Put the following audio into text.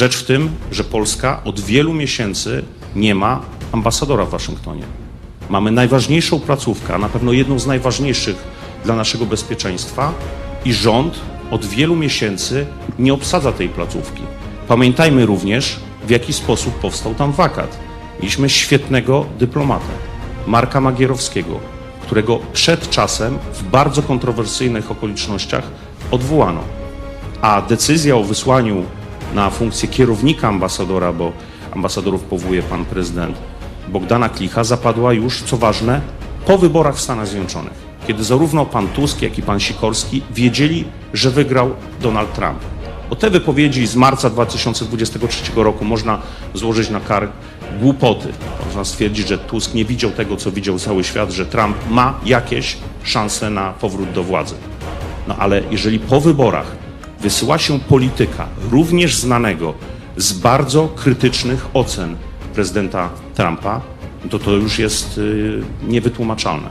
Rzecz w tym, że Polska od wielu miesięcy nie ma ambasadora w Waszyngtonie. Mamy najważniejszą placówkę, a na pewno jedną z najważniejszych dla naszego bezpieczeństwa i rząd od wielu miesięcy nie obsadza tej placówki. Pamiętajmy również, w jaki sposób powstał tam wakat. Mieliśmy świetnego dyplomatę, Marka Magierowskiego, którego przed czasem w bardzo kontrowersyjnych okolicznościach odwołano. A decyzja o wysłaniu na funkcję kierownika ambasadora, bo ambasadorów powołuje pan prezydent Bogdana Klicha, zapadła już, co ważne, po wyborach w Stanach Zjednoczonych, kiedy zarówno pan Tusk, jak i pan Sikorski wiedzieli, że wygrał Donald Trump. O te wypowiedzi z marca 2023 roku można złożyć na kar głupoty. Można stwierdzić, że Tusk nie widział tego, co widział cały świat, że Trump ma jakieś szanse na powrót do władzy. No ale jeżeli po wyborach wysyła się polityka, również znanego z bardzo krytycznych ocen prezydenta Trumpa, to to już jest y, niewytłumaczalne.